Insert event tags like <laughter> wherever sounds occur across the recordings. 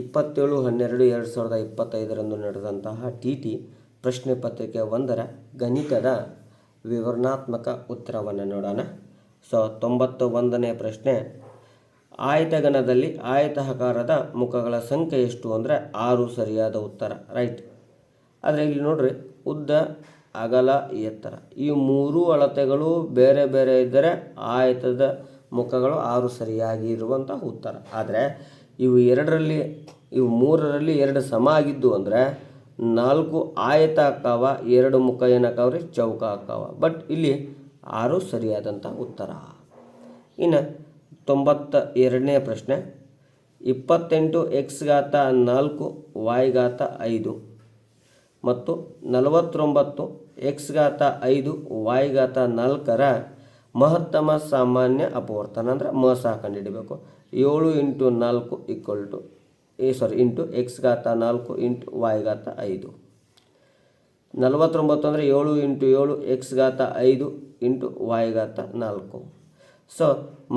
ಇಪ್ಪತ್ತೇಳು ಹನ್ನೆರಡು ಎರಡು ಸಾವಿರದ ಇಪ್ಪತ್ತೈದರಂದು ನಡೆದಂತಹ ಟಿ ಟಿ ಪ್ರಶ್ನೆ ಪತ್ರಿಕೆ ಒಂದರ ಗಣಿತದ ವಿವರಣಾತ್ಮಕ ಉತ್ತರವನ್ನು ನೋಡೋಣ. ಸೊ ತೊಂಬತ್ತ ಒಂದನೇ ಪ್ರಶ್ನೆ. ಆಯತಗಣದಲ್ಲಿ ಆಯತಾಕಾರದ ಮುಖಗಳ ಸಂಖ್ಯೆ ಎಷ್ಟು ಅಂದರೆ ಆರು ಸರಿಯಾದ ಉತ್ತರ. ರೈಟ್. ಆದರೆ ಇಲ್ಲಿ ನೋಡ್ರಿ, ಉದ್ದ, ಅಗಲ, ಎತ್ತರ. ಈ ಮೂರು ಅಳತೆಗಳು ಬೇರೆ ಬೇರೆ ಇದ್ದರೆ ಆಯತದ ಮುಖಗಳು ಆರು ಸರಿಯಾಗಿ ಇರುವಂಥ ಉತ್ತರ. ಆದರೆ ಇವು ಎರಡರಲ್ಲಿ, ಇವು ಮೂರರಲ್ಲಿ ಎರಡು ಸಮ ಆಗಿದ್ದು ಅಂದರೆ ನಾಲ್ಕು ಆಯತ ಆಕ್ಕಾವ ಎರಡು ಮುಖ ಏನಕ್ಕಾವ್ರಿ ಚೌಕ ಆಕ್ಕಾವ ಬಟ್ ಇಲ್ಲಿ ಆರು ಸರಿಯಾದಂಥ ಉತ್ತರ. ಇನ್ನು ತೊಂಬತ್ತ ಎರಡನೇ ಪ್ರಶ್ನೆ. ಇಪ್ಪತ್ತೆಂಟು ಎಕ್ಸ್ ಘಾತ ನಾಲ್ಕು ವಾಯ್ ಘಾತ ಐದು. ಮತ್ತು ನಲವತ್ತೊಂಬತ್ತು ಎಕ್ಸ್ ಘಾತ ಐದು ವಾಯ್ ಘಾತ ನಾಲ್ಕರ ಮಹತ್ತಮ ಸಾಮಾನ್ಯ ಅಪವರ್ತನ ಅಂದರೆ ಮ ಸಹ ಕಂಡುಹಿಡಬೇಕು. ಏಳು ಇಂಟು ನಾಲ್ಕು ಈಕ್ವಲ್ ಟು, ಏ ಸಾರಿ ಇಂಟು ಎಕ್ಸ್ ಘಾತ ನಾಲ್ಕು ಇಂಟು ವಾಯ್ ಘಾತ ಐದು. ನಲವತ್ತೊಂಬತ್ತು ಅಂದರೆ ಏಳು ಇಂಟು ಏಳು ಎಕ್ಸ್ ಘಾತ ಐದು ಇಂಟು ವಾಯ್ ಘಾತ ನಾಲ್ಕು. ಸೊ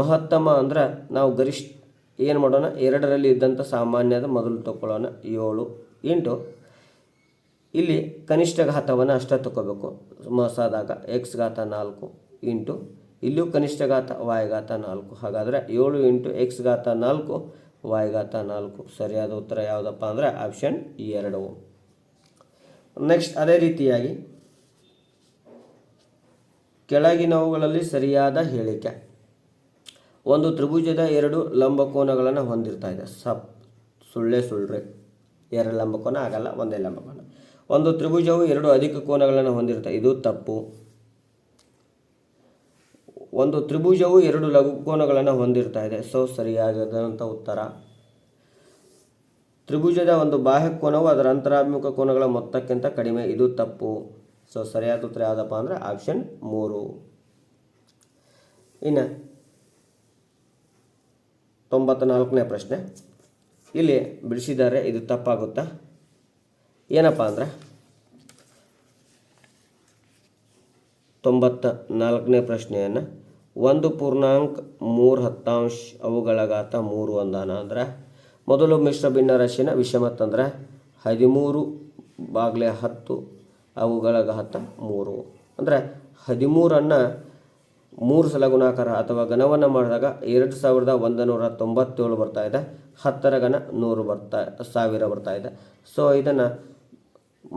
ಮಹತ್ತಮ ಅಂದ್ರೆ ನಾವು ಗರಿಷ್ಠ ಏನು ಮಾಡೋಣ? ಎರಡರಲ್ಲಿ ಇದ್ದಂಥ ಸಾಮಾನ್ಯದ ಮೊದಲು ತಗೊಳ್ಳೋಣ ಏಳು ಇಂಟು, ಇಲ್ಲಿ ಕನಿಷ್ಠ ಘಾತವನ್ನು ಅಷ್ಟೇ ತಗೋಬೇಕು ಮಸಾದಾಗ ಎಕ್ಸ್ ಘಾತ ನಾಲ್ಕು ಇಂಟು ಇಲ್ಲೂ ಕನಿಷ್ಠ ಘಾತ ವಾಯ್ ಘಾತ ನಾಲ್ಕು. ಹಾಗಾದರೆ ಏಳು ಇಂಟು ಎಕ್ಸ್ ಘಾತ ನಾಲ್ಕು ವಾಯ್ ಘಾತ ನಾಲ್ಕು. ಸರಿಯಾದ ಉತ್ತರ ಯಾವುದಪ್ಪ ಅಂದರೆ ಆಪ್ಷನ್ ಎರಡು. ನೆಕ್ಸ್ಟ್ ಅದೇ ರೀತಿಯಾಗಿ ಕೆಳಗಿನವುಗಳಲ್ಲಿ ಸರಿಯಾದ ಹೇಳಿಕೆ. ಒಂದು ತ್ರಿಭುಜದ ಎರಡು ಲಂಬಕೋನಗಳನ್ನು ಹೊಂದಿರ್ತಾ ಇದೆ. ಸಪ್, ಸುಳ್ಳೆ ಸುಳ್ಳ್ರೆ ಎರಡು ಲಂಬಕೋನ ಆಗಲ್ಲ, ಒಂದೇ ಲಂಬಕೋನ ಒಂದು ತ್ರಿಭುಜವು ಎರಡು ಅಧಿಕ ಕೋನಗಳನ್ನು ಹೊಂದಿರುತ್ತೆ. ಇದು ತಪ್ಪು. ಒಂದು ತ್ರಿಭುಜವು ಎರಡು ಲಘು ಕೋನಗಳನ್ನು ಹೊಂದಿರ್ತಾ ಇದೆ. ಸೊ ಸರಿಯಾದಂಥ ಉತ್ತರ. ತ್ರಿಭುಜದ ಒಂದು ಬಾಹ್ಯ ಕೋನವು ಅದರ ಅಂತರಾಭಿಮುಖ ಕೋನಗಳ ಮೊತ್ತಕ್ಕಿಂತ ಕಡಿಮೆ. ಇದು ತಪ್ಪು. ಸೊ, ಸರಿಯಾದ ಉತ್ತರ ಯಾವುದಪ್ಪ ಅಂದರೆ ಆಪ್ಷನ್ ಮೂರು. ಇನ್ನು ತೊಂಬತ್ತ ನಾಲ್ಕನೇ ಪ್ರಶ್ನೆ. ಇಲ್ಲಿ ಬಿಡಿಸಿದ್ದಾರೆ, ಇದು ತಪ್ಪಾಗುತ್ತಾ? ಏನಪ್ಪ ಅಂದರೆ ತೊಂಬತ್ತ ನಾಲ್ಕನೇ ಪ್ರಶ್ನೆಯನ್ನು ಒಂದು ಪೂರ್ಣಾಂಕ ಮೂರು ಹತ್ತಾಂಶ ಅವುಗಳ ಘಾತ ಮೂರು ಒಂದಾನ ಅಂದ್ರೆ ಮೊದಲು ಮಿಶ್ರ ಭಿನ್ನ ರಾಶಿನ ವಿಷಮತ್ತಂದರೆ ತಂದ್ರೆ ಹದಿಮೂರು ಬಾಗ್ಲೆ ಹತ್ತು ಅವುಗಳ ಘಾತ ಮೂರು. ಅಂದರೆ ಹದಿಮೂರನ್ನು ಮೂರು ಸಲ ಗುಣಾಕಾರ ಅಥವಾ ಘನವನ್ನು ಮಾಡಿದಾಗ ಎರಡು ಸಾವಿರದ ಒಂದು ನೂರ ತೊಂಬತ್ತೇಳು ಬರ್ತಾ ಇದೆ, ಹತ್ತರ ಘನ ನೂರು ಬರ್ತಾ ಸಾವಿರ ಬರ್ತಾ ಇದೆ. ಸೊ ಇದನ್ನು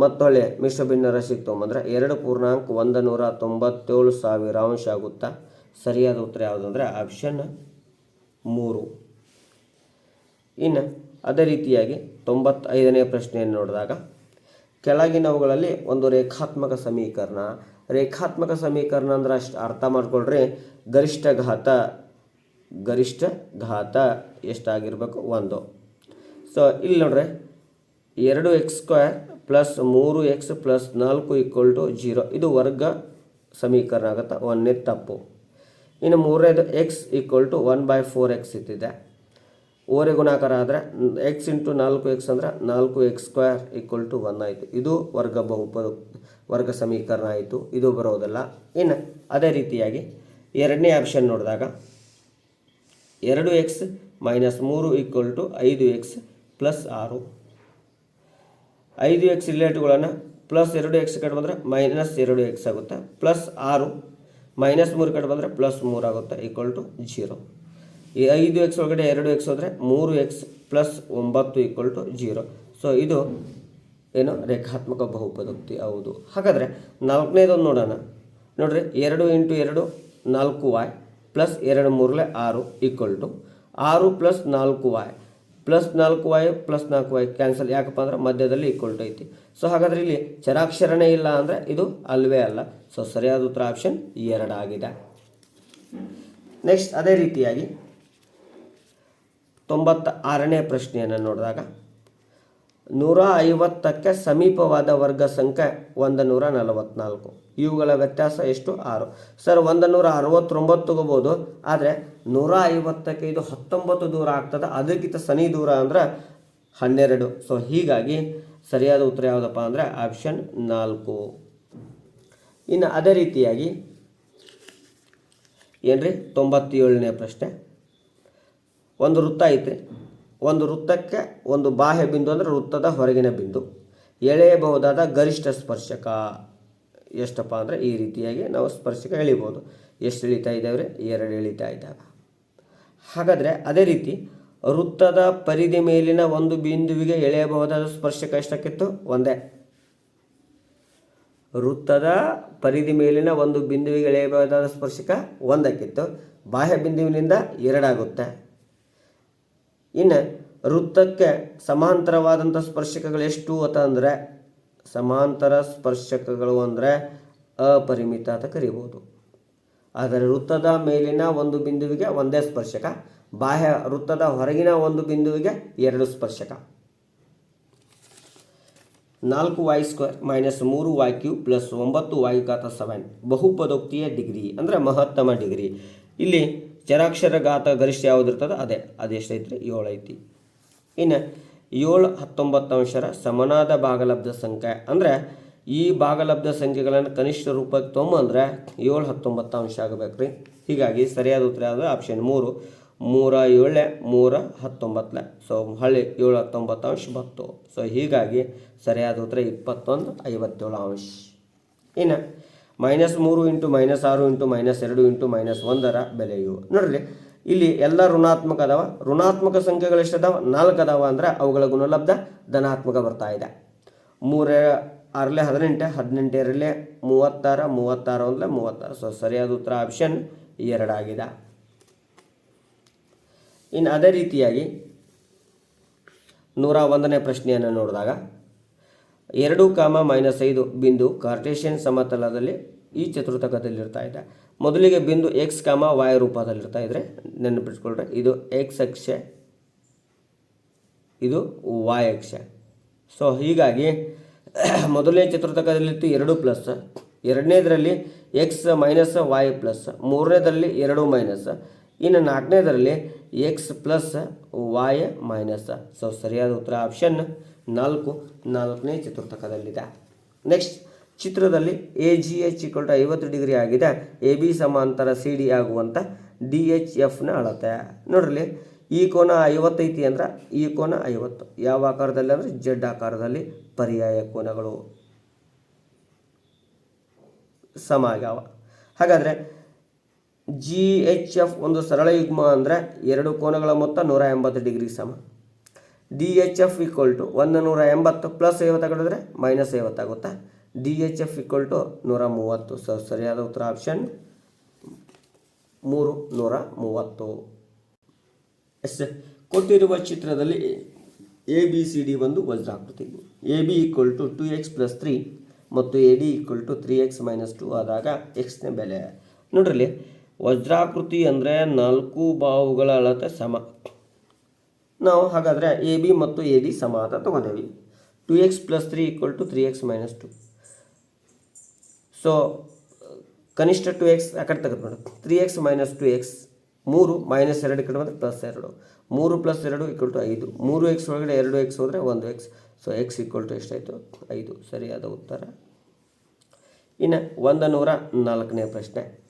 ಮತ್ತೊಳ್ಳೆ ಮಿಶ್ರ ಭಿನ್ನ ರಾಶಿಗೆ ತೊಗೊಂಬಂದರೆ ಎರಡು ಪೂರ್ಣಾಂಕ ಒಂದು ನೂರ ತೊಂಬತ್ತೇಳು ಸಾವಿರ ಅಂಶ ಆಗುತ್ತಾ ಸರಿಯಾದ ಉತ್ತರ ಯಾವುದಂದ್ರೆ ಆಪ್ಷನ್ ಮೂರು. ಇನ್ನು ಅದೇ ರೀತಿಯಾಗಿ ತೊಂಬತ್ತೈದನೇ ಪ್ರಶ್ನೆಯನ್ನು ನೋಡಿದಾಗ, ಕೆಳಗಿನವುಗಳಲ್ಲಿ ಒಂದು ರೇಖಾತ್ಮಕ ಸಮೀಕರಣ. ರೇಖಾತ್ಮಕ ಸಮೀಕರಣ ಅಂದ್ರೆ ಅಷ್ಟು ಅರ್ಥ ಮಾಡ್ಕೊಳ್ರಿ. ಗರಿಷ್ಠ ಘಾತ ಗರಿಷ್ಠ ಘಾತ ಎಷ್ಟಾಗಿರಬೇಕು? ಒಂದು. ಸೊ ಇಲ್ಲಿ ನೋಡ್ರಿ, ಎರಡು ಎಕ್ಸ್ ಸ್ಕ್ವೇರ್ ಪ್ಲಸ್ ಮೂರು ಎಕ್ಸ್ ಪ್ಲಸ್ ನಾಲ್ಕು ಈಕ್ವಲ್ ಟು ಜೀರೋ. ಇದು ವರ್ಗ ಸಮೀಕರಣ ಆಗುತ್ತೆ? ಒಂದನೇ ತಪ್ಪು. ಇನ್ನು ಮೂರನೇದು x equal to one by four x ಇದ್ದಿದೆ. ಓರೆ ಗುಣಾಕಾರ ಆದರೆ ಎಕ್ಸ್ ಇಂಟು ನಾಲ್ಕು ಎಕ್ಸ್ ಅಂದ್ರೆ ನಾಲ್ಕು x square equal to one ಆಯಿತು. ಇದು ವರ್ಗ ಬಹುಪ ವರ್ಗ ಸಮೀಕರಣ ಆಯಿತು. ಇದು ಬರೋದಲ್ಲ. ಇನ್ನು ಅದೇ ರೀತಿಯಾಗಿ ಎರಡನೇ ಆಪ್ಷನ್ ನೋಡಿದಾಗ ಎರಡು ಎಕ್ಸ್ ಮೈನಸ್ ಮೂರು ಈಕ್ವಲ್ ಟು ಐದು ಎಕ್ಸ್ ಪ್ಲಸ್ ಆರು. ಐದು ಎಕ್ಸ್ ರಿಲೇಟಿವ್ಗಳನ್ನು ಪ್ಲಸ್ ಎರಡು ಎಕ್ಸ್ ಕಡೆ ಬಂದರೆ ಮೈನಸ್ ಎರಡು ಎಕ್ಸ್ ಆಗುತ್ತೆ. ಪ್ಲಸ್ ಆರು. ಮೈನಸ್ ಮೂರು ಕಡೆ ಬಂದರೆ ಪ್ಲಸ್ ಮೂರು ಆಗುತ್ತೆ ಈಕ್ವಲ್ ಟು ಜೀರೋ ಈ ಐದು ಎಕ್ಸ್ ಒಳಗಡೆ ಎರಡು ಎಕ್ಸ್ ಹೋದರೆ ಮೂರು ಎಕ್ಸ್ ಪ್ಲಸ್ ಒಂಬತ್ತು ಈಕ್ವಲ್ ಟು ಜೀರೋ ಸೊ ಇದು ಏನು? ರೇಖಾತ್ಮಕ ಬಹುಪದೋಕ್ತಿ. ಹೌದು. ಹಾಗಾದರೆ ನಾಲ್ಕನೇದೊಂದು ನೋಡೋಣ. ನೋಡ್ರಿ, ಎರಡು ಇಂಟು ಎರಡು, ನಾಲ್ಕು ವಾಯ್ ಪ್ಲಸ್ ಎರಡು ಮೂರಲೆ ಆರು ಈಕ್ವಲ್ ಟು ಆರು ಪ್ಲಸ್ ನಾಲ್ಕು ವಾಯ್ ಪ್ಲಸ್ ನಾಲ್ಕು ವೈ, ಪ್ಲಸ್ ನಾಲ್ಕು ವೈ, ಕ್ಯಾನ್ಸಲ್ ಯಾಕಪ್ಪ ಅಂದ್ರೆ ಮಧ್ಯದಲ್ಲಿ ಈಕ್ವಲ್ ಟು ಐತಿ ಸೊ ಹಾಗಾದ್ರೆ ಇಲ್ಲಿ ಚರಾಕ್ಷರನೇ ಇಲ್ಲ ಅಂದರೆ ಇದು ಅಲ್ವೇ ಅಲ್ಲ. ಸೊ ಸರಿಯಾದ ಉತ್ತರ ಆಪ್ಷನ್ ಎರಡಾಗಿದೆ ನೆಕ್ಸ್ಟ್ ಅದೇ ರೀತಿಯಾಗಿ ತೊಂಬತ್ತ ಆರನೇ ಪ್ರಶ್ನೆಯನ್ನು ನೋಡಿದಾಗ, ನೂರ ಐವತ್ತಕ್ಕೆ ಸಮೀಪವಾದ ವರ್ಗ ಸಂಖ್ಯೆ ಒಂದು ನೂರ ನಲವತ್ನಾಲ್ಕು. ಇವುಗಳ ವ್ಯತ್ಯಾಸ ಎಷ್ಟು? ಆರು. ಸರ್ ಒಂದು ನೂರ ಅರವತ್ತೊಂಬತ್ತು ತಗೋಬೋದು. ಆದರೆ ನೂರ ಐವತ್ತಕ್ಕೆ ಇದು ಹತ್ತೊಂಬತ್ತು ದೂರ ಆಗ್ತದೆ. ಅದಕ್ಕಿಂತ ಸನಿ ದೂರ ಅಂದ್ರೆ ಹನ್ನೆರಡು. ಸೊ ಹೀಗಾಗಿ ಸರಿಯಾದ ಉತ್ತರ ಯಾವುದಪ್ಪ ಅಂದರೆ ಆಪ್ಷನ್ ನಾಲ್ಕು. ಇನ್ನು ಅದೇ ರೀತಿಯಾಗಿ ಏನ್ರಿ? ತೊಂಬತ್ತೇಳನೇ ಪ್ರಶ್ನೆ. ಒಂದು ವೃತ್ತ ಐತೆ ಒಂದು ವೃತ್ತಕ್ಕೆ ಒಂದು ಬಾಹ್ಯ ಬಿಂದು ಅಂದರೆ ವೃತ್ತದ ಹೊರಗಿನ ಬಿಂದು. ಎಳೆಯಬಹುದಾದ ಗರಿಷ್ಠ ಸ್ಪರ್ಶಕ. ಎಷ್ಟಪ್ಪ ಅಂದರೆ ಈ ರೀತಿಯಾಗಿ ನಾವು ಸ್ಪರ್ಶಕ ಎಳಿಬೋದು. ಎಷ್ಟು ಇಳಿತಾ ಇದ್ದಾವೆ ಎರಡು ಇಳಿತಾ ಇದ್ದಾವೆ. ಹಾಗಾದರೆ ಅದೇ ರೀತಿ ವೃತ್ತದ ಪರಿಧಿ ಮೇಲಿನ ಒಂದು ಬಿಂದುವಿಗೆ ಎಳೆಯಬಹುದಾದ ಸ್ಪರ್ಶಕ ಎಷ್ಟಕ್ಕಿತ್ತು? ಒಂದೇ. ವೃತ್ತದ ಪರಿಧಿ ಮೇಲಿನ ಒಂದು ಬಿಂದುವಿಗೆ ಎಳೆಯಬಹುದಾದ ಸ್ಪರ್ಶಕ ಒಂದಕ್ಕಿತ್ತು. ಬಾಹ್ಯ ಬಿಂದುವಿನಿಂದ ಎರಡಾಗುತ್ತೆ. ಇನ್ನು ವೃತ್ತಕ್ಕೆ ಸಮಾಂತರವಾದಂಥ ಸ್ಪರ್ಶಕಗಳು ಎಷ್ಟು ಅಂತ ಅಂದರೆ, ಸಮಾಂತರ ಸ್ಪರ್ಶಕಗಳು ಅಂದರೆ ಅಪರಿಮಿತ ಅಂತ ಕರಿಬೋದು ಆದರೆ ವೃತ್ತದ ಮೇಲಿನ ಒಂದು ಬಿಂದುವಿಗೆ ಒಂದೇ ಸ್ಪರ್ಶಕ, ಬಾಹ್ಯ ವೃತ್ತದ ಹೊರಗಿನ ಒಂದು ಬಿಂದುವಿಗೆ ಎರಡು ಸ್ಪರ್ಶಕ. ನಾಲ್ಕು ವೈ ಸ್ಕ್ವೇರ್ ಮೈನಸ್ ಮೂರು ವಾಯ್ ಕ್ಯೂ ಪ್ಲಸ್ ಒಂಬತ್ತು ವಾಯ್ ಘಾತ ಸೆವೆನ್ ಬಹುಪದೋಕ್ತಿಯ ಡಿಗ್ರಿ ಅಂದರೆ ಮಹತ್ತಮ ಡಿಗ್ರಿ ಇಲ್ಲಿ ಚರಾಕ್ಷರ ಘಾತ ಗರಿಷ್ಠ ಯಾವುದಿರ್ತದೆ ಅದೇ ಅದೆಷ್ಟೈತ್ರಿ ಏಳು ಐತಿ. ಇನ್ನು ಏಳು ಹತ್ತೊಂಬತ್ತು ಅಂಶರ ಸಮನಾದ ಭಾಗಲಬ್ಧ ಸಂಖ್ಯೆ, ಅಂದರೆ ಈ ಭಾಗಲಬ್ಧ ಸಂಖ್ಯೆಗಳನ್ನು ಕನಿಷ್ಠ ರೂಪಕ್ಕೆ ತೊಗೊಂಬಂದ್ರೆ ಏಳು ಹತ್ತೊಂಬತ್ತು ಅಂಶ ಆಗಬೇಕು ರೀ ಹೀಗಾಗಿ ಸರಿಯಾದ ಉತ್ತರ ಯಾವುದು? ಆಪ್ಷನ್ ಮೂರು. ಮೂರ ಏಳೆ, ಮೂರ ಹತ್ತೊಂಬತ್ತಲೆ ಸೊ ಹಳ್ಳಿ ಏಳು ಹತ್ತೊಂಬತ್ತು ಅಂಶ ಬತ್ತು ಸೊ ಹೀಗಾಗಿ ಸರಿಯಾದ ಉತ್ತರ ಇಪ್ಪತ್ತೊಂದು, ಐವತ್ತೇಳು ಅಂಶ. ಇನ್ನು ಮೈನಸ್ ಮೂರು ಇಂಟು ಮೈನಸ್ ಆರು ಇಂಟು ಮೈನಸ್ ಎರಡು ಇಂಟು ಮೈನಸ್ ಒಂದರ ಬೆಲೆಯು. ನೋಡ್ರಿ, ಇಲ್ಲಿ ಎಲ್ಲ ಋಣಾತ್ಮಕ ಅದಾವ. ಋಣಾತ್ಮಕ ಸಂಖ್ಯೆಗಳು ಅದಾವ ನಾಲ್ಕು ಅದಾವ ಅಂದ್ರೆ ಅವುಗಳ ಗುಣಲಬ್ಧ ಧನಾತ್ಮಕ ಬರ್ತಾ ಇದೆ. ಮೂರ ಆರಲೆ ಹದಿನೆಂಟು ಹದಿನೆಂಟು ಎರಡಲೆ ಮೂವತ್ತಾರು ಮೂವತ್ತಾರು ಅಂದರೆ ಮೂವತ್ತಾರು. ಸೊ ಸರಿಯಾದ ಉತ್ತರ ಆಪ್ಷನ್ ಎರಡಾಗಿದೆ ಇನ್ನು ಅದೇ ರೀತಿಯಾಗಿ ನೂರ ಒಂದನೇ ಪ್ರಶ್ನೆಯನ್ನು ನೋಡಿದಾಗ, ಎರಡು ಕಾಮ ಮೈನಸ್ ಐದು ಬಿಂದು ಕಾರ್ಟೇಶಿಯನ್ ಸಮತಲದಲ್ಲಿ ಈ ಚತುರ್ಥಕದಲ್ಲಿರ್ತಾ ಇದೆ. ಮೊದಲಿಗೆ ಬಿಂದು ಎಕ್ಸ್ ಕಾಮ ವಾಯ್ ರೂಪದಲ್ಲಿರ್ತಾ ಇದ್ರೆ ನೆನಪಿಟ್ಕೊಳ್ರೆ, ಇದು ಎಕ್ಸ್ ಅಕ್ಷ, ಇದು ವಾಯ್ ಅಕ್ಷೆ. ಸೊ ಹೀಗಾಗಿ <coughs> ಮೊದಲನೇ ಚತುರ್ಥಕದಲ್ಲಿತ್ತು ಎರಡು ಪ್ಲಸ್, ಎರಡನೇದರಲ್ಲಿ ಎಕ್ಸ್ ಮೈನಸ್ ವಾಯ್ ಪ್ಲಸ್ ಮೂರನೇದರಲ್ಲಿ ಎರಡು ಮೈನಸ್ ಇನ್ನು ನಾಲ್ಕನೇದರಲ್ಲಿ x plus y minus so ಸರಿಯಾದ ಉತ್ತರ ಆಪ್ಷನ್ ನಾಲ್ಕು, ನಾಲ್ಕನೇ ಚತುರ್ಥಕದಲ್ಲಿದೆ. ನೆಕ್ಸ್ಟ್ ಚಿತ್ರದಲ್ಲಿ ಎ ಜಿ ಎಚ್ ಟು ಐವತ್ತು ಡಿಗ್ರಿ ಆಗಿದೆ. ಎ ಬಿ ಸಮಾಂತರ ಸಿ ಡಿ ಆಗುವಂಥ ಡಿ ಎಚ್ ಎಫ್ನ ಅಳತೆ. ನೋಡ್ರಿ, ಈ ಕೋನ ಐವತ್ತೈತಿ ಅಂದ್ರೆ ಈ ಕೋನ ಐವತ್ತು. ಯಾವ ಆಕಾರದಲ್ಲಿ ಅಂದರೆ ಜೆಡ್ ಆಕಾರದಲ್ಲಿ. ಪರ್ಯಾಯ ಕೋನಗಳು ಸಮ ಆಗ್ಯಾವ. ಹಾಗಾದರೆ ಜಿ ಎಚ್ ಎಫ್ ಒಂದು ಸರಳ ಯುಗ್ಮ ಅಂದರೆ ಎರಡು ಕೋನಗಳ ಮೊತ್ತ ನೂರ ಎಂಬತ್ತು ಡಿಗ್ರಿ ಸಮ. D H F equal to ಒಂದು ನೂರ ಎಂಬತ್ತು ಪ್ಲಸ್ ಐವತ್ತು ತಗೊಂಡ್ರೆ minus ಐವತ್ತಾಗುತ್ತಾ D H F equal to ನೂರ ಮೂವತ್ತು. ಸೊ ಸರಿಯಾದ ಉತ್ತರ ಆಪ್ಷನ್ ಮೂರು, ನೂರ ಮೂವತ್ತು. ಎಸ್, ಕೊಟ್ಟಿರುವ ಚಿತ್ರದಲ್ಲಿ ಎ ಬಿ ಸಿ ಡಿ ಒಂದು ವಜ್ರಾಕೃತಿ. A B equal to two x plus three ಮತ್ತು A D equal to three x minus two ಆದಾಗ ಎಕ್ಸ್ನ ಬೆಲೆ. ನೋಡ್ರಿ ವಜ್ರಾಕೃತಿ ಅಂದರೆ ನಾಲ್ಕು ಬಾವುಗಳ ಅಳತೆ ಸಮ. ನಾವು ಹಾಗಾದರೆ ಎ ಬಿ ಮತ್ತು ಎ ಡಿ ಸಮ ಅಂತ ತೊಗೊಂಡೇವಿ. Two x plus three equal to three x minus two so ಕನಿಷ್ಠ ಟು ಎಕ್ಸ್ ಆ ಕಡೆ ತೆಗೆದುಕೊಂಡು three x minus two x ಮೂರು ಮೈನಸ್ ಎರಡು ಕಡೆ ಬಂದರೆ ಪ್ಲಸ್ ಎರಡು. ಮೂರು ಪ್ಲಸ್ ಎರಡು ಈಕ್ವಲ್ ಟು ಐದು. ಮೂರು ಎಕ್ಸ್ ಒಳಗಡೆ ಎರಡು ಎಕ್ಸ್ ಹೋದರೆ ಒಂದು x so x equal to ಎಷ್ಟಾಯಿತು? ಐದು. ಸರಿಯಾದ ಉತ್ತರ? ಇನ್ನು ಒಂದು ನೂರ ನಾಲ್ಕನೇ ಪ್ರಶ್ನೆ.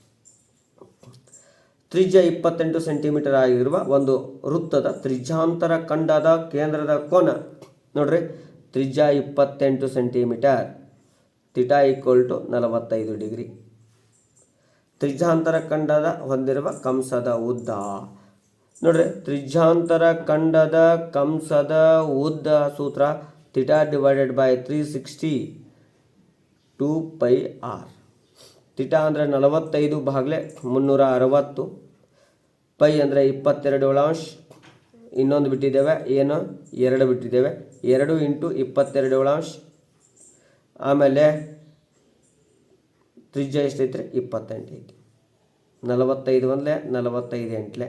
ತ್ರಿಜ್ಯ ಇಪ್ಪತ್ತೆಂಟು ಸೆಂಟಿಮೀಟರ್ ಆಗಿರುವ ಒಂದು ವೃತ್ತದ ತ್ರಿಜ್ಯಾಂತರ ಖಂಡದ ಕೇಂದ್ರದ ಕೋನ? ನೋಡ್ರಿ. ತ್ರಿಜ್ಯ ಇಪ್ಪತ್ತೆಂಟು ಸೆಂಟಿಮೀಟರ್. ತಿಟಾ ಈಕ್ವಲ್ ಟು ನಲವತ್ತೈದು ಡಿಗ್ರಿ. ತ್ರಿಜಾಂತರ ಖಂಡದ ಹೊಂದಿರುವ ಕಂಸದ ಉದ್ದ. ನೋಡ್ರಿ. ತ್ರಿಜ್ಯಾಂತರ ಖಂಡದ ಕಂಸದ ಉದ್ದ ಸೂತ್ರ theta divided by three sixty two pi r theta ಅಂದರೆ ನಲವತ್ತೈದು ಭಾಗಲೆ ಮುನ್ನೂರ ಅರವತ್ತು. ಪೈ ಅಂದರೆ ಇಪ್ಪತ್ತೆರಡು ಏಳಾಂಶ ಇನ್ನೊಂದು ಬಿಟ್ಟಿದ್ದೇವೆ. ಏನು? ಎರಡು ಬಿಟ್ಟಿದ್ದೇವೆ. ಎರಡು ಇಂಟು ಇಪ್ಪತ್ತೆರಡು ಏಳಾಂಶ ಆಮೇಲೆ ತ್ರಿಜ್ಯ ಎಷ್ಟೈತ್ರಿ? ಇಪ್ಪತ್ತೆಂಟು ಐತಿ. ನಲವತ್ತೈದು ಒಂದಲೆ, ನಲವತ್ತೈದು ಎಂಟ್ಲೆ.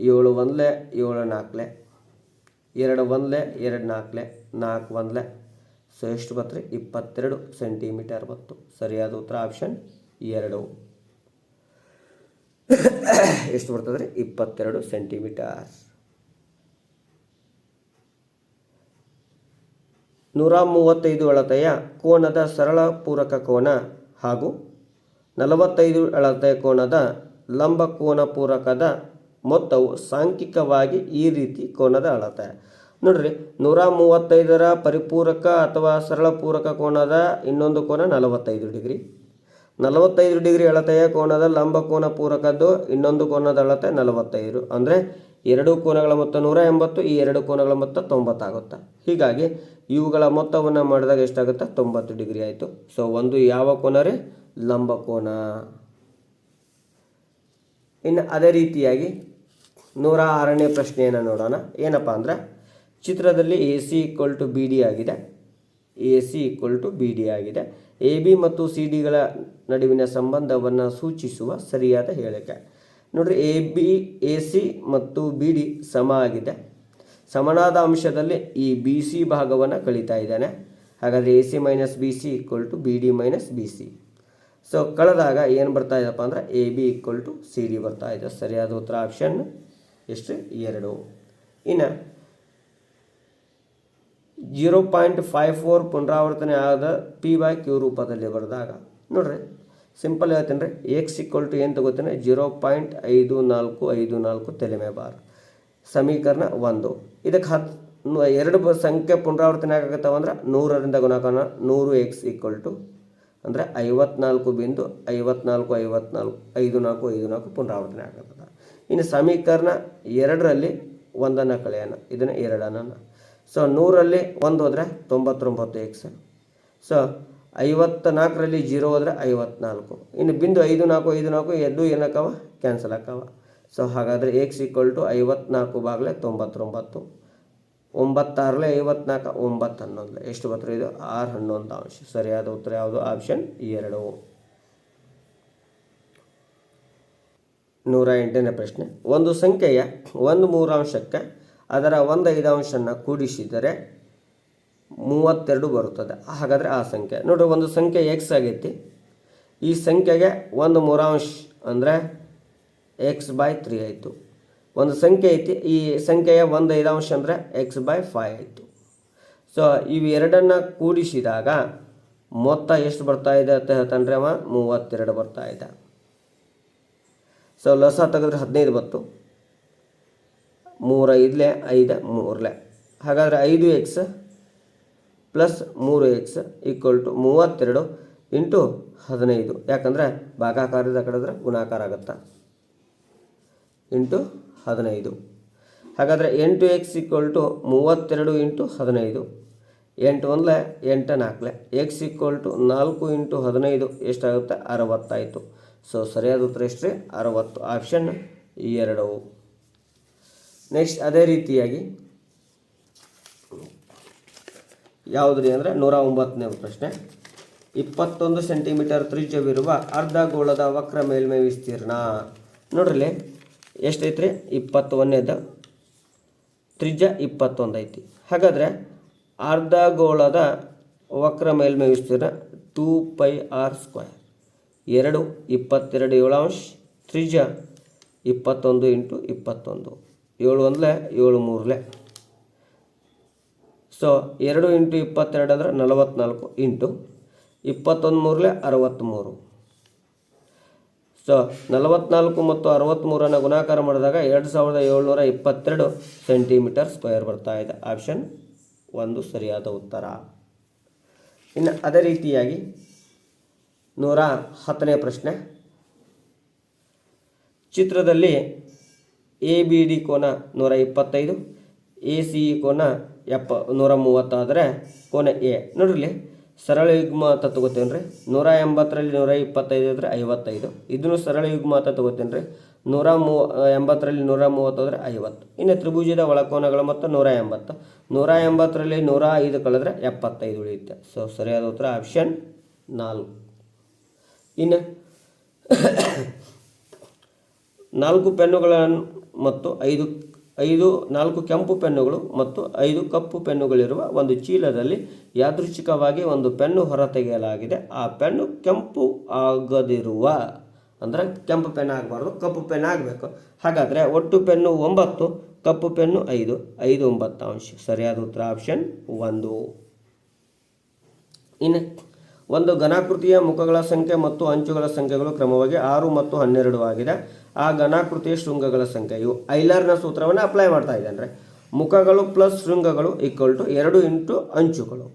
ಏಳು ಒಂದಲೆ, ಏಳು ನಾಲ್ಕಲೆ. ಎರಡು ಒಂದ್ಲೆ, ಎರಡು ನಾಲ್ಕಲೆ ನಾಲ್ಕು ಒಂದ್ಲೆ. ಸೊ ಎಷ್ಟು ಬತ್ರಿ ಇಪ್ಪತ್ತೆರಡು ಸೆಂಟಿಮೀಟರ್ ಬತ್ತು. ಸರಿಯಾದ ಉತ್ತರ ಆಪ್ಷನ್ ಎರಡು. ಎಷ್ಟು ಬರ್ತದೆ ಇಪ್ಪತ್ತೆರಡು ಸೆಂಟಿಮೀಟರ್. ನೂರ ಮೂವತ್ತೈದು ಅಳತೆಯ ಕೋನದ ಸರಳ ಪೂರಕ ಕೋನ ಹಾಗೂ ನಲವತ್ತೈದು ಅಳತೆಯ ಕೋನದ ಲಂಬ ಕೋನ ಪೂರಕದ ಮೊತ್ತವು ಸಾಂಖ್ಯಿಕವಾಗಿ ಈ ರೀತಿ ಕೋನದ ಅಳತೆ. ನೋಡ್ರಿ, ನೂರ ಮೂವತ್ತೈದರ ಪರಿಪೂರಕ ಅಥವಾ ಸರಳ ಪೂರಕ ಕೋನದ ಇನ್ನೊಂದು ಕೋನ ನಲವತ್ತೈದು ಡಿಗ್ರಿ. ನಲವತ್ತೈದು ಡಿಗ್ರಿ ಅಳತೆಯ ಕೋನದ ಲಂಬ ಕೋನ ಪೂರಕದ್ದು, ಇನ್ನೊಂದು ಕೋನದ ಅಳತೆ ನಲವತ್ತೈದು. ಅಂದರೆ, ಎರಡು ಕೋನಗಳ ಮೊತ್ತ ನೂರ ಎಂಬತ್ತು, ಈ ಎರಡು ಕೋನಗಳ ಮೊತ್ತ ತೊಂಬತ್ತಾಗುತ್ತೆ. ಹೀಗಾಗಿ, ಇವುಗಳ ಮೊತ್ತವನ್ನು ಮಾಡಿದಾಗ ಎಷ್ಟಾಗುತ್ತೆ? ತೊಂಬತ್ತು ಡಿಗ್ರಿ ಆಯಿತು. ಸೊ ಒಂದು ಯಾವ ಕೋನ ರೀ? ಲಂಬ ಕೋನ. ಇನ್ನು ಅದೇ ರೀತಿಯಾಗಿ ನೂರ ಆರನೇ ಪ್ರಶ್ನೆಯನ್ನು ನೋಡೋಣ. ಏನಪ್ಪ ಅಂದರೆ, ಚಿತ್ರದಲ್ಲಿ A C equal to B D ಆಗಿದೆ. A C equal to B D ಆಗಿದೆ. ಎ ಬಿ ಮತ್ತು ಸಿ ಡಿಗಳ ನಡುವಿನ ಸಂಬಂಧವನ್ನು ಸೂಚಿಸುವ ಸರಿಯಾದ ಹೇಳಿಕೆ. ನೋಡಿರಿ ಎ ಬಿ ಎ ಸಿ ಮತ್ತು ಬಿ ಡಿ ಸಮ ಆಗಿದೆ. ಸಮನಾದ ಅಂಶದಲ್ಲಿ ಈ ಬಿ ಸಿ ಭಾಗವನ್ನು ಕಳೀತಾ ಇದ್ದಾನೆ. ಹಾಗಾದರೆ A C minus B C equal to B D minus B C so ಕಳೆದಾಗ ಏನು ಬರ್ತಾ ಇದೆಯಪ್ಪ ಅಂದರೆ A B equal to C D ಬರ್ತಾ ಇದೆ. ಸರಿಯಾದ ಉತ್ತರ ಆಪ್ಷನ್ ಎಷ್ಟು? ಎರಡು. ಇನ್ನು ಜೀರೋ ಪಾಯಿಂಟ್ ಫೈವ್ ಫೋರ್ ಪುನರಾವರ್ತನೆ ಆದ ಪಿ ಬೈ ಕ್ಯೂ ರೂಪದಲ್ಲಿ ಬರೆದಾಗ, ನೋಡ್ರಿ, ಸಿಂಪಲ್ ಹೇಳ್ತೀನಿ ರೀ ಎಕ್ಸ್ ಈಕ್ವಲ್ ಟು ಏನು ತಗೋತೀನಿ? ಜೀರೋ ಪಾಯಿಂಟ್ ಐದು ನಾಲ್ಕು ಐದು ನಾಲ್ಕು ತೆಲೆಮೆ ಬಾರ್. ಸಮೀಕರಣ ಒಂದು. ಇದಕ್ಕೆ ಹತ್ತು ಎರಡು ಸಂಖ್ಯೆ ಪುನರಾವರ್ತನೆ ಆಗತ್ತವ ಅಂದ್ರೆ ನೂರರಿಂದ ಗುಣಾಕಾರ ನೂರು ಎಕ್ಸ್ ಈಕ್ವಲ್ ಟು ಅಂದರೆ ಐವತ್ನಾಲ್ಕು ಬಿಂದು ಐವತ್ನಾಲ್ಕು ಐವತ್ನಾಲ್ಕು ಐದು ನಾಲ್ಕು ಐದು ನಾಲ್ಕು ಪುನರಾವರ್ತನೆ ಆಗತ್ತದ ಇನ್ನು ಸಮೀಕರಣ ಎರಡರಲ್ಲಿ ಒಂದನ್ನು ಕಳೆಯೋಣ. ಇದನ್ನು ಎರಡನ್ನು ಸೊ ನೂರಲ್ಲಿ ಒಂದು ಹೋದರೆ ತೊಂಬತ್ತೊಂಬತ್ತು ಎಕ್ಸ್ ಸೊ ಐವತ್ತ ನಾಲ್ಕರಲ್ಲಿ ಜೀರೋ ಹೋದರೆ ಐವತ್ನಾಲ್ಕು. ಇನ್ನು ಬಿಂದು ಐದು ನಾಲ್ಕು ಐದು ನಾಲ್ಕು ಎರಡು ಏನಕ್ಕವ? ಕ್ಯಾನ್ಸಲ್ ಆಕವ ಸೊ ಹಾಗಾದರೆ ಎಕ್ಸ್ ಈಕ್ವಲ್ ಟು ಐವತ್ನಾಲ್ಕು ಬಾಗಲೇ ತೊಂಬತ್ತೊಂಬತ್ತು. ಒಂಬತ್ತಾರಲೆ ಐವತ್ನಾಲ್ಕು ಒಂಬತ್ತು ಹನ್ನೊಂದು ಎಷ್ಟು ಬರ್ತಾರೆ ಇದು? ಆರು ಹನ್ನೊಂದು ಅಂಶ. ಸರಿಯಾದ ಉತ್ತರ ಯಾವುದು? ಆಪ್ಷನ್ ಎರಡು. ನೂರ ಎಂಟನೇ ಪ್ರಶ್ನೆ. ಒಂದು ಸಂಖ್ಯೆಯ ಒಂದು ಮೂರಾಂಶಕ್ಕೆ ಅದರ ಒಂದು ಐದಾಂಶನ ಕೂಡಿಸಿದರೆ ಮೂವತ್ತೆರಡು ಬರುತ್ತದೆ. ಹಾಗಾದರೆ ಆ ಸಂಖ್ಯೆ. ನೋಡಿ ಒಂದು ಸಂಖ್ಯೆ ಎಕ್ಸ್ ಆಗೈತಿ. ಈ ಸಂಖ್ಯೆಗೆ ಒಂದು ಮೂರಾಂಶ ಅಂದರೆ ಎಕ್ಸ್ ಬೈ ತ್ರೀ ಆಯಿತು. ಒಂದು ಸಂಖ್ಯೆ ಐತಿ. ಈ ಸಂಖ್ಯೆಯ ಒಂದು ಐದಾಂಶ ಅಂದರೆ ಎಕ್ಸ್ ಬೈ ಫೈ ಆಯಿತು. ಸೊ ಇವೆರಡನ್ನು ಕೂಡಿಸಿದಾಗ ಮೊತ್ತ ಎಷ್ಟು ಬರ್ತಾ ಇದೆ ಅಂತ ಹೇಳ್ತಾನೆ ಅವ? ಮೂವತ್ತೆರಡು ಬರ್ತಾ ಇದೆ. ಸೊ ಲಸ ತೆಗೆದ್ರೆ ಹದಿನೈದು ಮೂರು ಐದಲೆ, ಐದು ಮೂರಲೆ. ಹಾಗಾದರೆ ಐದು ಎಕ್ಸ್ ಪ್ಲಸ್ ಮೂರು ಎಕ್ಸ್ ಈಕ್ವಲ್ ಟು ಮೂವತ್ತೆರಡು ಇಂಟು ಹದಿನೈದು. ಯಾಕಂದರೆ ಭಾಗಾಕಾರದ ಕಡೆದ್ರೆ ಗುಣಾಕಾರ ಆಗುತ್ತಾ? ಇಂಟು ಹದಿನೈದು. ಹಾಗಾದರೆ ಎಂಟು ಎಕ್ಸ್ ಈಕ್ವಲ್ ಟು ಮೂವತ್ತೆರಡು ಇಂಟು ಹದಿನೈದು. ಎಂಟು ಒಂದಲೆ, ಎಂಟು ನಾಲ್ಕಲೆ. ಎಕ್ಸ್ ಈಕ್ವಲ್ ಟು ನಾಲ್ಕು ಇಂಟು ಹದಿನೈದು ಎಷ್ಟಾಗುತ್ತೆ? ಅರವತ್ತಾಯಿತು. ಸೊ ಸರಿಯಾದ ಉತ್ತರ ರೀ ಅರವತ್ತು. ಆಪ್ಷನ್ ಈ ಎರಡು. ನೆಕ್ಸ್ಟ್ ಅದೇ ರೀತಿಯಾಗಿ ಯಾವುದ್ರಿ ಅಂದರೆ ನೂರ ಒಂಬತ್ತನೇ ಪ್ರಶ್ನೆ. ಇಪ್ಪತ್ತೊಂದು ಸೆಂಟಿಮೀಟರ್ ತ್ರಿಜ್ಯವಿರುವ ಅರ್ಧ ಗೋಳದ ವಕ್ರ ಮೇಲ್ಮೈ ವಿಸ್ತೀರ್ಣ. ನೋಡ್ರಿ ಎಷ್ಟೈತ್ರಿ? ಇಪ್ಪತ್ತೊಂದನೇದು ತ್ರಿಜ್ಯ ಇಪ್ಪತ್ತೊಂದು ಐತಿ. ಹಾಗಾದರೆ ಅರ್ಧ ಗೋಳದ ವಕ್ರ ಮೇಲ್ಮೈ ವಿಸ್ತೀರ್ಣ ಟೂ ಪೈ ಆರ್ ಸ್ಕ್ವೇರ್ ಎರಡು, ಇಪ್ಪತ್ತೆರಡು ಏಳಾಂಶ ತ್ರಿಜ ಇಪ್ಪತ್ತೊಂದು ಇಂಟು ಇಪ್ಪತ್ತೊಂದು. ಏಳು ಒಂದ್ಲೆ, ಏಳು ಮೂರಲೆ. ಸೊ ಎರಡು ಇಂಟು ಇಪ್ಪತ್ತೆರಡು ಅಂದರೆ ನಲವತ್ತ್ನಾಲ್ಕು ಇಂಟು ಇಪ್ಪತ್ತೊಂದು ಮೂರಲೆ ಅರವತ್ತ್ಮೂರು ಸೊ ನಲವತ್ನಾಲ್ಕು ಮತ್ತು ಅರವತ್ತ್ಮೂರನ್ನು ಗುಣಾಕಾರ ಮಾಡಿದಾಗ ಎರಡು ಸಾವಿರದ ಏಳ್ನೂರ ಇಪ್ಪತ್ತೆರಡು ಸೆಂಟಿಮೀಟರ್ ಸ್ಕ್ವೇರ್ ಬರ್ತಾ ಇದೆ. ಆಪ್ಷನ್ ಒಂದು ಸರಿಯಾದ ಉತ್ತರ. ಇನ್ನು ಅದೇ ರೀತಿಯಾಗಿ ನೂರ ಹತ್ತನೇ ಪ್ರಶ್ನೆ. ಚಿತ್ರದಲ್ಲಿ ಎ ಬಿ ಡಿ ಕೋನ ನೂರ ಇಪ್ಪತ್ತೈದು ಎ ಸಿ ಇ ಕೋನ ಎಪ್ಪ, ನೂರ ಮೂವತ್ತಾದರೆ ಕೋನ ಎ. ನೋಡ್ರಿ ಸರಳ ಯುಗ್ಮ ಅಂತ ತಗೋತೇನೆ ರೀ ನೂರ ಎಂಬತ್ತರಲ್ಲಿ ನೂರ ಇಪ್ಪತ್ತೈದು ಆದರೆ ಐವತ್ತೈದು. ಇದನ್ನು ಸರಳ ಯುಗ್ಮ ಅಂತ ತಗೋತೇನೆ ರೀ ನೂರ ಮೂವ ಎಂಬತ್ತರಲ್ಲಿ ನೂರ ಮೂವತ್ತಾದರೆ ಐವತ್ತು. ಇನ್ನು ತ್ರಿಭುಜದ ಒಳಕೋನಗಳು ಮತ್ತು ನೂರ ಎಂಬತ್ತು. ನೂರ ಎಂಬತ್ತರಲ್ಲಿ ನೂರ ಐದು ಕಳೆದ್ರೆ ಎಪ್ಪತ್ತೈದು ಉಳಿಯುತ್ತೆ. ಸೊ ಸರಿಯಾದ ಉತ್ತರ ಆಪ್ಷನ್ ನಾಲ್ಕು. ಇನ್ನು ನಾಲ್ಕು ಪೆನ್ನುಗಳನ್ನು ಮತ್ತು ಐದು ಐದು, ನಾಲ್ಕು ಕೆಂಪು ಪೆನ್ನುಗಳು ಮತ್ತು ಐದು ಕಪ್ಪು ಪೆನ್ನುಗಳಿರುವ ಒಂದು ಚೀಲದಲ್ಲಿ ಯಾದೃಚ್ಛಿಕವಾಗಿ ಒಂದು ಪೆನ್ನು ಹೊರತೆಗೆಯಲಾಗಿದೆ. ಆ ಪೆನ್ನು ಕೆಂಪು ಆಗದಿರುವ, ಅಂದರೆ ಕೆಂಪು ಪೆನ್ ಆಗಬಾರ್ದು, ಕಪ್ಪು ಪೆನ್ ಆಗಬೇಕು. ಹಾಗಾದರೆ ಒಟ್ಟು ಪೆನ್ನು ಒಂಬತ್ತು, ಕಪ್ಪು ಪೆನ್ನು ಐದು ಐದು ಒಂಬತ್ತು ಅಂಶ. ಸರಿಯಾದ ಉತ್ತರ ಆಪ್ಷನ್ ಒಂದು. ಇನ್ನು ಒಂದು ಘನಾಕೃತಿಯ ಮುಖಗಳ ಸಂಖ್ಯೆ ಮತ್ತು ಅಂಚುಗಳ ಸಂಖ್ಯೆಗಳು ಕ್ರಮವಾಗಿ ಆರು ಮತ್ತು ಹನ್ನೆರಡು ಆಗಿದೆ. ಆ ಘನಾಕೃತಿಯ ಶೃಂಗಗಳ ಸಂಖ್ಯೆ ಇವು ಐಲರ್ನ ಸೂತ್ರವನ್ನು ಅಪ್ಲೈ ಮಾಡ್ತಾ ಇದ್ದೇನೆ ಮುಖಗಳು ಪ್ಲಸ್ ಶೃಂಗಗಳು ಈಕ್ವಲ್ ಟು ಎರಡು ಇಂಟು ಅಂಚುಗಳು.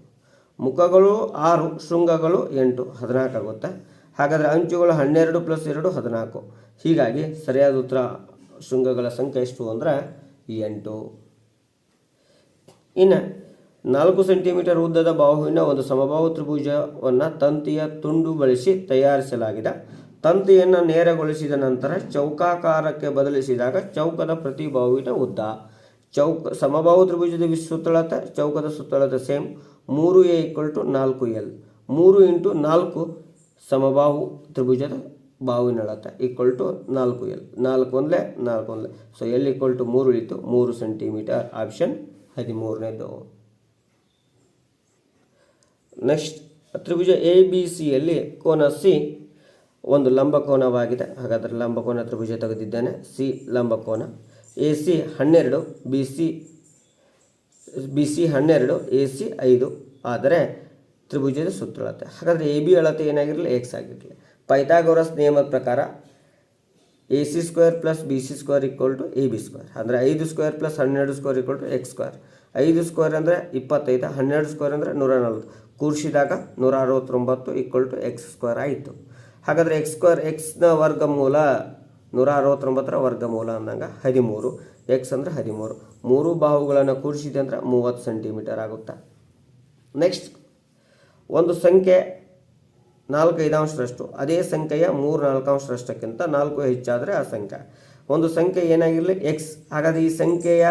ಮುಖಗಳು ಆರು, ಶೃಂಗಗಳು ಎಂಟು, ಹದಿನಾಲ್ಕು ಆಗುತ್ತೆ. ಹಾಗಾದರೆ ಅಂಚುಗಳು ಹನ್ನೆರಡು ಪ್ಲಸ್ ಎರಡು, ಹದಿನಾಲ್ಕು. ಹೀಗಾಗಿ ಸರಿಯಾದ ಉತ್ತರ ಶೃಂಗಗಳ ಸಂಖ್ಯೆ ಎಷ್ಟು ಅಂದರೆ ಎಂಟು. ಇನ್ನು ನಾಲ್ಕು ಸೆಂಟಿಮೀಟರ್ ಉದ್ದದ ಬಾಹುವಿನ ಒಂದು ಸಮಬಾಹು ತ್ರಿಭುಜವನ್ನು ತಂತಿಯ ತುಂಡು ಬಳಸಿ ತಯಾರಿಸಲಾಗಿದೆ. ತಂತಿಯನ್ನು ನೇರಗೊಳಿಸಿದ ನಂತರ ಚೌಕಾಕಾರಕ್ಕೆ ಬದಲಿಸಿದಾಗ ಚೌಕದ ಪ್ರತಿ ಬಾಹುವಿನ ಉದ್ದ. ಚೌಕ, ಸಮಬಾಹು ತ್ರಿಭುಜದ ಸುತ್ತಳತ, ಚೌಕದ ಸುತ್ತಳತೆ ಸೇಮ್ ಮೂರು ಎ ಈಕ್ವಲ್ ಟು ನಾಲ್ಕು ಎಲ್ ಮೂರು ಇಂಟು ನಾಲ್ಕು ಸಮಬಾಹು ತ್ರಿಭುಜದ ಬಾಹುವಿನ ಅಳತೆ ಈಕ್ವಲ್ ಟು ನಾಲ್ಕು ಎಲ್ ನಾಲ್ಕು ಒಂದಲೇ ನಾಲ್ಕು ಒಂದಲೇ. ಸೊ ಎಲ್ ಈಕ್ವಲ್ ಟು ಮೂರು ಇಳಿತು. ಮೂರು ಸೆಂಟಿಮೀಟರ್ ಆಪ್ಷನ್ ಹದಿಮೂರನೇದು. ನೆಕ್ಸ್ಟ್ ತ್ರಿಭುಜ ಎ ಬಿ ಸಿಯಲ್ಲಿ ಕೋನ ಸಿ ಒಂದು ಲಂಬಕೋನವಾಗಿದೆ ಹಾಗಾದರೆ ಲಂಬಕೋನ ತ್ರಿಭುಜ ತೆಗೆದಿದ್ದೇನೆ. ಸಿ ಲಂಬಕೋನ ಎ ಸಿ ಹನ್ನೆರಡು ಬಿ ಸಿ ಬಿ ಸಿ ಹನ್ನೆರಡು ಎ ಸಿ ಐದು. ಆದರೆ ತ್ರಿಭುಜದ ಸುತ್ತಳತೆ. ಹಾಗಾದರೆ ಎ ಬಿ ಅಳತೆ ಏನಾಗಿರಲಿ? ಎಕ್ಸ್ ಆಗಿರಲಿ. ಪೈಥಾಗೋರಸ್ ನಿಯಮದ ಪ್ರಕಾರ A C square plus B C square equal to A B square ಅಂದರೆ ಐದು ಸ್ಕ್ವೇರ್ ಪ್ಲಸ್ ಹನ್ನೆರಡು square equal to x square ಐದು ಸ್ಕ್ವೇರ್ ಅಂದರೆ ಇಪ್ಪತ್ತೈದು, ಹನ್ನೆರಡು ಸ್ಕ್ವೇರ್ ಅಂದರೆ ನೂರ ನಲ್ವತ್ತು. ಕೂಡಿಸಿದಾಗ ನೂರ ಅರವತ್ತೊಂಬತ್ತು ಈಕ್ವಲ್ ಟು ಎಕ್ಸ್ ಸ್ಕ್ವೇರ್ ಆಯಿತು. ಹಾಗಾದರೆ ಎಕ್ಸ್ ಸ್ಕ್ವೇರ್ ಎಕ್ಸ್ನ ವರ್ಗಮೂಲ ನೂರ ಅರವತ್ತೊಂಬತ್ತರ ವರ್ಗಮೂಲ ಅಂದಂಗೆ ಹದಿಮೂರು ಎಕ್ಸ್ ಅಂದರೆ ಹದಿಮೂರು. ಮೂರು ಬಾಹುಗಳನ್ನು ಕೂರಿಸಿದೆ ಅಂದ್ರೆ ಮೂವತ್ತು ಸೆಂಟಿಮೀಟರ್ ಆಗುತ್ತೆ? ನೆಕ್ಸ್ಟ್ ಒಂದು ಸಂಖ್ಯೆ ನಾಲ್ಕು ಐದಾಂಶರಷ್ಟು. ಅದೇ ಸಂಖ್ಯೆಯ ಮೂರು ನಾಲ್ಕಾಂಶರಷ್ಟಕ್ಕಿಂತ ನಾಲ್ಕು ಹೆಚ್ಚಾದರೆ ಆ ಸಂಖ್ಯೆ. ಒಂದು ಸಂಖ್ಯೆ ಏನಾಗಿರಲಿ? ಎಕ್ಸ್ ಹಾಗಾದರೆ ಈ ಸಂಖ್ಯೆಯ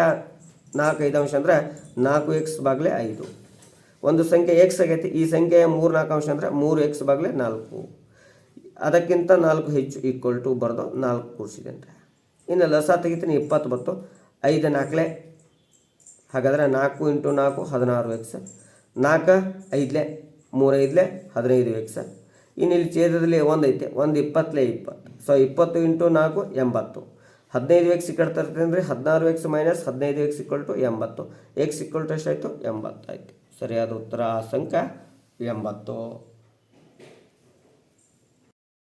ನಾಲ್ಕು ಐದಾಂಶ ಅಂದರೆ ನಾಲ್ಕು ಎಕ್ಸ್ ಬಾಗಲೇ ಐದು. ಒಂದು ಸಂಖ್ಯೆ ಎಕ್ಸ್ ಆಗೈತಿ, ಈ ಸಂಖ್ಯೆಯ ಮೂರು ನಾಲ್ಕು ಅಂಶ ಅಂದರೆ ಮೂರು ಎಕ್ಸ್ ಬಾಗಲೇ ನಾಲ್ಕು. ಅದಕ್ಕಿಂತ ನಾಲ್ಕು ಹೆಚ್ಚು ಈಕ್ವಲ್ ಟು ಬರೆದು ನಾಲ್ಕು ಕೂಡಿಸಿದೆ ಇನ್ನು ಲಸ ತೆಗಿತೀನಿ, ಇಪ್ಪತ್ತು ಬತ್ತು ಐದು ನಾಲ್ಕಲೆ. ಹಾಗಾದರೆ ನಾಲ್ಕು ಇಂಟು ನಾಲ್ಕು, ಹದಿನಾರು ಎಕ್ಸ್ ನಾಲ್ಕು, ಐದಲೆ. ಮೂರೈದಲೆ ಹದಿನೈದು ಎಕ್ಸ್ ಇನ್ನು ಇಲ್ಲಿ ಛೇದದಲ್ಲಿ ಒಂದು ಐತೆ, ಒಂದು ಇಪ್ಪತ್ತಲೇ ಇಪ್ಪತ್ತು. ಸೊ ಇಪ್ಪತ್ತು ಇಂಟು ನಾಲ್ಕು, ಎಂಬತ್ತು. ಹದಿನೈದು ಎಕ್ಸ್ ಕಟ್ತಾ ಇರ್ತೀನಿ ಅಂದರೆ ಹದಿನಾರು ಎಕ್ಸ್ ಮೈನಸ್ ಹದಿನೈದು ಎಕ್ಸ್ ಇಕ್ವಲ್ ಟು ಎಂಬತ್ತು. ಎಕ್ಸ್ ಇಕ್ವಲ್ ಟು ಎಷ್ಟಾಯಿತು? ಎಂಬತ್ತು ಆಯಿತು. ಸರಿಯಾದ ಉತ್ತರ ಸಂಖ್ಯೆ ಎಂಬತ್ತು.